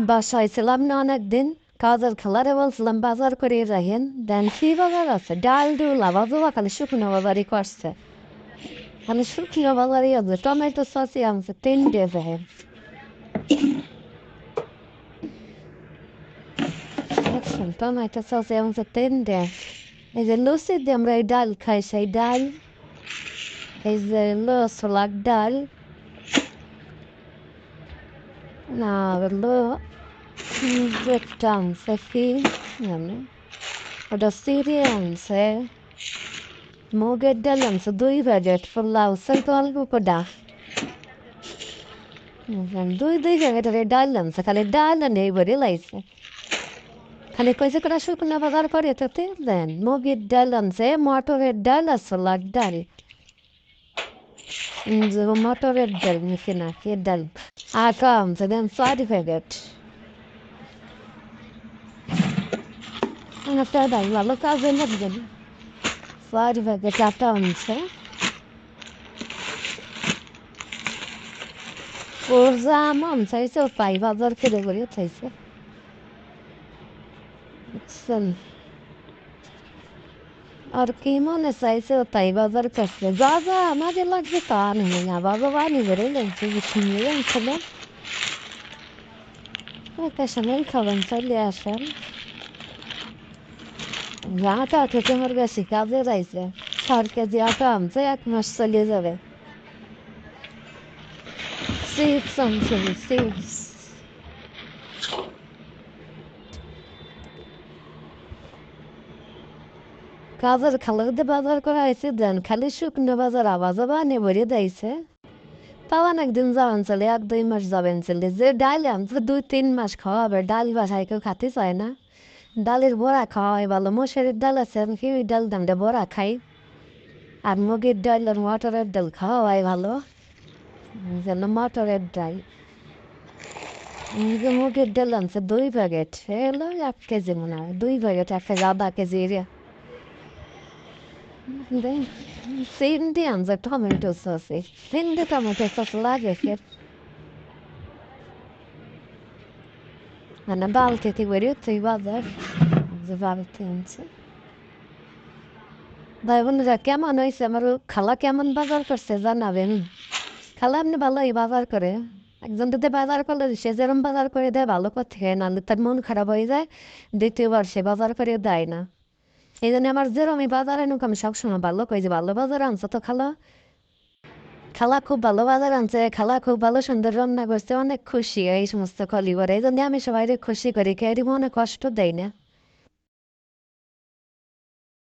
বাসায় ছিলাম না অনেকদিন কাজের খেলারে বলছিলাম বাজার করে রাখেন দেন কি বাজার আছে ডাল ডুল আবার বাবা খালি শুকনো বাজারই করছে খালি শুকনো বাজারই আছে টমেটো সসই আনছে তিনটে দেখেন দেখছেন টমেটো সসই আনছে তিনটে এই যে লুচি দিয়ে আমরা এই ডাল খাই সেই ডাল এই যে একটা আনছে কি জানি? ওটা সিরি আনছে মুগের ডাল আনছে দুই প্যাকেট পোলাও তো অল্প কটা দুই দুই প্যাকেটের ডাল আনছে খালি ডাল নেই বলে লাগছে খালি কইছে করে শুকনো বাজার করে তো তেল দেন মুগের ডাল আনছে মটরের ডাল ছোলার ডাল যে মটরের ডাল নাকি না কি ডাল আটা আনছে দেন চারি প্যাকেট একটা ডাল ভালো কাজে লাগবে না চারি প্যাকেট আটা আনছে ওর যা মন চাইছে ও পাই বাজার করে করে চাইছে বুঝছেন আর কি মনে চাইছে তাই বাজার করছে যা যা আমাদের লাগছে তা নেই না বাবা বানি বেড়ে লাগছে কিনে আনছিল একটা সময় খাবেন চলে আসেন আটা থেকে আমার বেশি কাজে যাইছে চার কেজি আটা আনছে এক মাস চলে যাবে চিপস আনছে চিপস কাজের খালাতে বাজার করা হয়েছে দেন খালি শুকনো বাজার আওয়াজ বানে ভরে দিয়েছে তাও একদিন যাবেন চলে এক দুই মাস যাবেন চলে যে ডাল আনছে দুই তিন মাস খাওয়া হবে ডাল বাসায় কেউ খাতে চায় না ডালের বড়া খাওয়া ভালো মশারির ডাল আছে কি ওই ডাল দামটা বড়া খাই আর মুগের ডাল আর মটরের ডাল খাওয়া হয় ভালো যেন মটরের ডাল মুগের ডাল আনছে দুই প্যাকেট এলো এক কেজি মনে হয় দুই প্যাকেট এক কেজি আধা কেজি এরিয়া তিনটে আনছে টমেটো সসে তিনটে টমেটো সস লাগে ফের মানে বালতিতে করে তুই বাজার যে বালতি আনছে ভাই বোনেরা কেমন হয়েছে আমার খালা কেমন বাজার করছে জানাবেন খালা আপনি ভালোই বাজার করে একজন যদি বাজার করলে সে যেরকম বাজার করে দেয় ভালো কথা না তার মন খারাপ হয়ে যায় দ্বিতীয়বার সে বাজার করে দেয় না এই জন্য আমার যেরকম এই বাজারে নুক আমি সবসময় ভালো কই যে ভালো বাজার আনছো তো খালা। খালা খুব ভালো বাজার আনছে, খালা খুব ভালো সুন্দর রান্না করছে, অনেক খুশি এই সমস্ত কলি এই জন্য আমি সবাই খুশি করি কে মনে কষ্ট দেয় না।